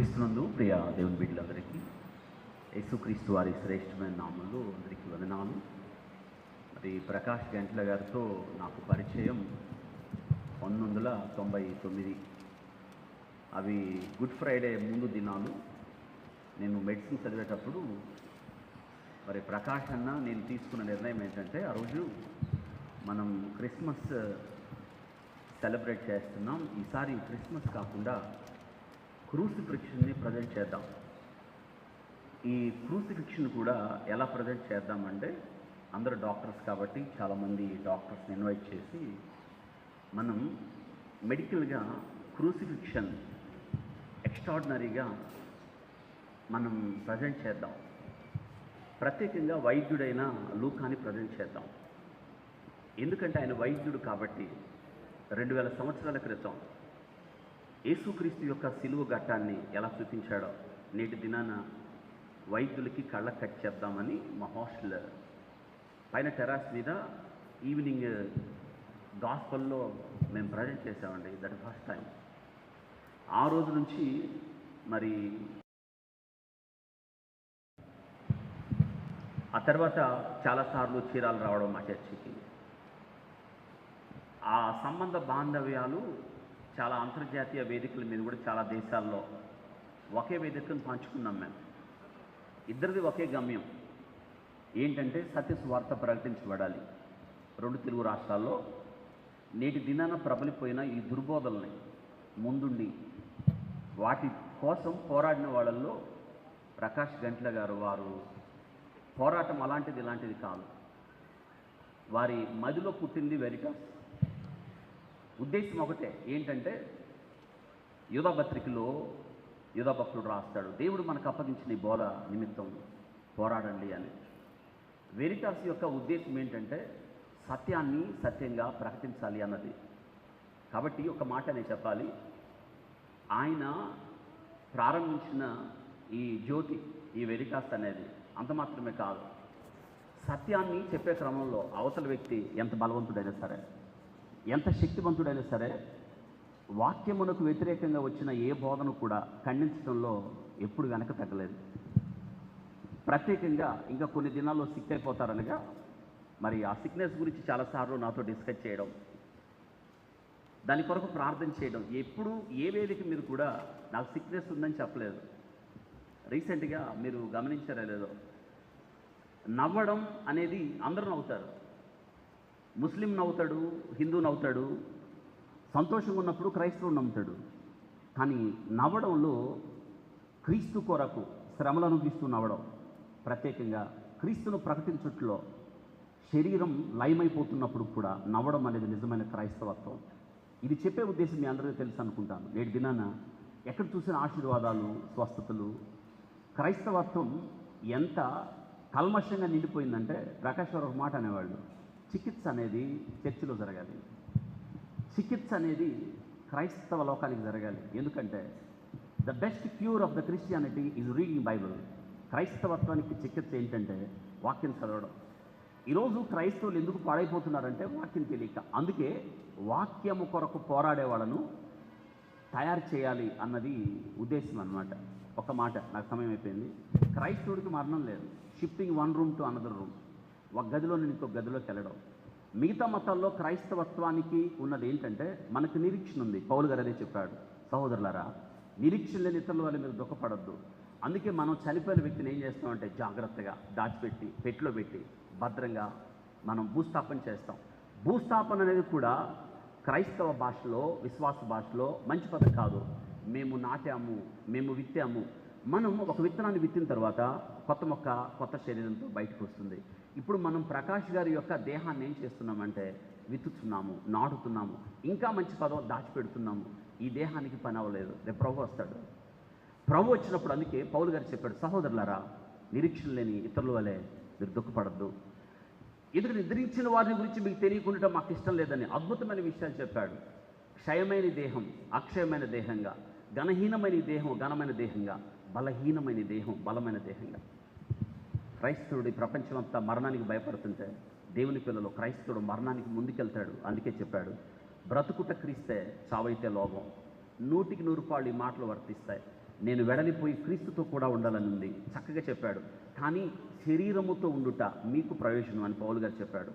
క్రీస్తునందు ప్రియ దేవుని బిడ్డలందరికీ యేసుక్రీస్తు వారి శ్రేష్టమైన నామంలో అందరికీ వందనాలు. మరి ప్రకాష్ గంట్ల గారితో నాకు పరిచయం పంతొమ్మిది వందల తొంభై తొమ్మిది. అవి గుడ్ ఫ్రైడే ముందు దినాలు. నేను మెడిసిన్ చదివేటప్పుడు మరి ప్రకాష్ అన్న నేను తీసుకున్న నిర్ణయం ఏంటంటే ఆ రోజు మనం క్రిస్మస్ సెలబ్రేట్ చేస్తున్నాం. ఈసారి క్రిస్మస్ కాకుండా క్రూసిఫిక్షన్ని ప్రజెంట్ చేద్దాం. ఈ క్రూసిఫిక్షన్ కూడా ఎలా ప్రజెంట్ చేద్దామంటే అందరు డాక్టర్స్ కాబట్టి చాలామంది డాక్టర్స్ని ఇన్వైట్ చేసి మనం మెడికల్గా క్రూసిఫిక్షన్ ఎక్స్ట్రాడినరీగా మనం ప్రజెంట్ చేద్దాం. ప్రత్యేకంగా వైద్యుడైన లూకాని ప్రజెంట్ చేద్దాం. ఎందుకంటే ఆయన వైద్యుడు కాబట్టి రెండు వేల సంవత్సరాల క్రితం యేసుక్రీస్తు యొక్క సిలువ ఘట్టాన్ని ఎలా చూపించాడో నేటి దినాన వైద్యులకి కళ్ళ కట్ చేద్దామని మా హాస్టల్ పైన టెరాస్ మీద ఈవినింగ్ గాస్పల్లో మేము ప్రజెంట్ చేసామండి దట్ ఫస్ట్ టైం ఆ రోజు నుంచి మరి ఆ తర్వాత చాలాసార్లు చీరాలు రావడం మా చర్చికి. ఆ సంబంధ బాంధవ్యాలు చాలా అంతర్జాతీయ వేదికల మీద కూడా చాలా దేశాల్లో ఒకే వేదికను పంచుకున్నాం మేము. ఇద్దరిది ఒకే గమ్యం. ఏంటంటే సత్య స్వార్థ ప్రకటించబడాలి. రెండు తెలుగు రాష్ట్రాల్లో నేటి దినాన ప్రబలిపోయిన ఈ దుర్బోధల్ని ముందుండి వాటి కోసం పోరాడిన వాళ్ళల్లో ప్రకాష్ గంట్ల గారు వారు పోరాటం అలాంటిది ఇలాంటిది కాదు. వారి మదిలో పుట్టింది వెరిటాస్. ఉద్దేశం ఒకటే ఏంటంటే యుధపత్రికలో యుధభక్తుడు రాస్తాడు దేవుడు మనకు అప్పగించిన ఈ బోధ నిమిత్తం పోరాడండి అని. వెరిటాస్ యొక్క ఉద్దేశం ఏంటంటే సత్యాన్ని సత్యంగా ప్రకటించాలి అన్నది. కాబట్టి ఒక మాట నేను చెప్పాలి. ఆయన ప్రారంభించిన ఈ జ్యోతి ఈ వెరిటాస్ అనేది అంత మాత్రమే కాదు. సత్యాన్ని చెప్పే క్రమంలో అవతల వ్యక్తి ఎంత బలవంతుడైనా సరే ఎంత శక్తివంతుడైనా సరే వాక్యమునకు వ్యతిరేకంగా వచ్చిన ఏ బోధను కూడా ఖండించడంలో ఎప్పుడు వెనక తగ్గలేదు. ప్రత్యేకంగా ఇంకా కొన్ని దినాల్లో సిక్ అయిపోతారనగా మరి ఆ సిక్నెస్ గురించి చాలాసార్లు నాతో డిస్కస్ చేయడం దాని కొరకు ప్రార్థన చేయడం ఎప్పుడు ఏ వేదిక మీరు కూడా నాకు సిక్నెస్ ఉందని చెప్పలేదు. రీసెంట్గా మీరు గమనించారా లేదో నవ్వడం అనేది అందరూ నవ్వుతారు. ముస్లిం నవ్వుతాడు హిందూ నవ్వుతాడు సంతోషంగా ఉన్నప్పుడు క్రైస్తవుడు నమ్ముతాడు. కానీ నవ్వడంలో క్రీస్తు కొరకు శ్రమలు అనుభవిస్తూ నవ్వడం ప్రత్యేకంగా క్రీస్తును ప్రకటించుట్లో శరీరం లయమైపోతున్నప్పుడు కూడా నవ్వడం అనేది నిజమైన క్రైస్తవత్వం. ఇది చెప్పే ఉద్దేశం మీ అందరికీ తెలుసు అనుకుంటాను. నేటి దినాన ఎక్కడ చూసిన ఆశీర్వాదాలు స్వస్థతలు. క్రైస్తవత్వం ఎంత కల్మషంగా నిండిపోయిందంటే ప్రకాష్ గారు ఒక మాట అనేవాళ్ళు చికిత్స అనేది చర్చిలో జరగాలి. చికిత్స అనేది క్రైస్తవ లోకానికి జరగాలి. ఎందుకంటే the best cure of the Christianity is reading Bible క్రైస్తవత్వానికి చికిత్స ఏంటంటే వాక్యం చదవడం. ఈరోజు క్రైస్తవులు ఎందుకు పాడైపోతున్నారంటే వాక్యం తెలియక. అందుకే వాక్యము కొరకు పోరాడే వాళ్ళను తయారు చేయాలి అన్నది ఉద్దేశం అనమాట ఒక మాట నాకు సమయం అయిపోయింది క్రైస్తవుడికి మరణం లేదు. Shifting one room to another room ఒక గదిలో నుండి ఇంకో గదిలోకి వెళ్ళడం మిగతా మతాల్లో క్రైస్తవత్వానికి ఉన్నది ఏంటంటే మనకు నిరీక్షణ ఉంది. పౌలు గారు అదే చెప్పాడు. సహోదరులారా నిరీక్షణ లేని ఇతరుల వల్ల మీరు దుఃఖపడద్దు. అందుకే మనం చనిపోయిన వ్యక్తిని ఏం చేస్తామంటే జాగ్రత్తగా దాచిపెట్టి పెట్టులో పెట్టి భద్రంగా మనం భూస్థాపన చేస్తాం. భూస్థాపన అనేది కూడా క్రైస్తవ భాషలో విశ్వాస భాషలో మంచి పదం కాదు. మేము నాటాము మేము విత్తాము. మనం ఒక విత్తనాన్ని విత్తిన తర్వాత కొత్త మొక్క కొత్త శరీరంతో బయటకు వస్తుంది. ఇప్పుడు మనం ప్రకాష్ గారి యొక్క దేహాన్ని ఏం చేస్తున్నామంటే విత్తుతున్నాము నాటుతున్నాము ఇంకా మంచి పదం దాచిపెడుతున్నాము. ఈ దేహానికి పని అవ్వలేదు. రేపు ప్రభు వస్తాడు. ప్రభు వచ్చినప్పుడు అందుకే పౌలు గారు చెప్పాడు సహోదరులారా నిరీక్షణ లేని ఇతరుల వలె మీరు దుఃఖపడద్దు. ఎదురు నిద్రించిన వారిని గురించి మీకు తెలియకుండా మాకు ఇష్టం లేదని అద్భుతమైన విషయాలు చెప్పాడు. క్షయమైన దేహం అక్షయమైన దేహంగా ఘనహీనమైన దేహం ఘనమైన దేహంగా బలహీనమైన దేహం బలమైన దేహంగా. క్రైస్తవుడు ప్రపంచమంతా మరణానికి భయపడుతుంటే దేవుని పిల్లలు క్రైస్తవుడు మరణానికి ముందుకెళ్తాడు. అందుకే చెప్పాడు బ్రతుకుట క్రీస్తే చావైతే లోభం. నూటికి నూరు పాళ్ళు ఈ మాటలు వర్తిస్తాయి. నేను వెడలిపోయి క్రీస్తుతో కూడా ఉండాలని ఉంది చక్కగా చెప్పాడు. కానీ శరీరముతో ఉండుట మీకు ప్రయోజనం అని పౌలు గారు చెప్పాడు.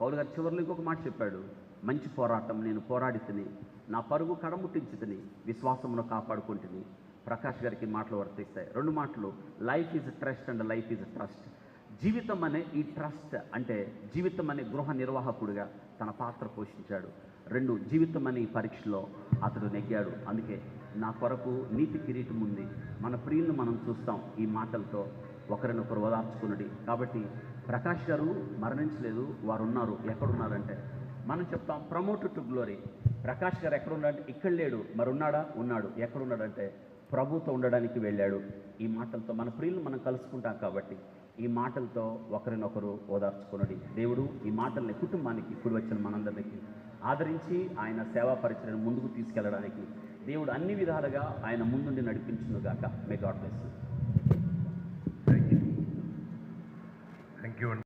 పౌలు గారు చివరిలో ఇంకొక మాట చెప్పాడు మంచి పోరాటం నేను పోరాడితిని నా పరుగు కడముట్టించుతని విశ్వాసమును కాపాడుకుంటుని ప్రకాష్ గారికి మాటలు వర్తిస్తాయి. రెండు మాటలు. Life is trust and life is trust జీవితం అనే ఈ ట్రస్ట్ అంటే జీవితం అనే గృహ నిర్వాహకుడిగా తన పాత్ర పోషించాడు. రెండు జీవితం అనే ఈ పరీక్షలో అతడు నెగ్గాడు. అందుకే నా కొరకు నీతి కిరీటం ఉంది. మన ప్రియులను మనం చూస్తాం ఈ మాటలతో. ఒకరినొకరు ఓదార్చుకున్నది కాబట్టి ప్రకాష్ గారు మరణించలేదు. వారు ఉన్నారు ఎక్కడున్నారంటే మనం చెప్తాం ప్రమోట్ టు గ్లోరీ ప్రకాష్ గారు ఎక్కడున్నాడంటే ఇక్కడ లేడు. మరి ఉన్నాడా ఉన్నాడు. ఎక్కడున్నాడంటే ప్రభుతో ఉండడానికి వెళ్ళాడు. ఈ మాటలతో మన ప్రియులు మనం కలుసుకుంటాం కాబట్టి ఈ మాటలతో ఒకరినొకరు ఓదార్చుకున్నది దేవుడు ఈ మాటల్ని కుటుంబానికి ఇప్పుడు వచ్చిన మనందరికీ ఆదరించి ఆయన సేవా పరిచయను ముందుకు తీసుకెళ్ళడానికి దేవుడు అన్ని విధాలుగా ఆయన ముందుండి నడిపించునుగాక. May God bless you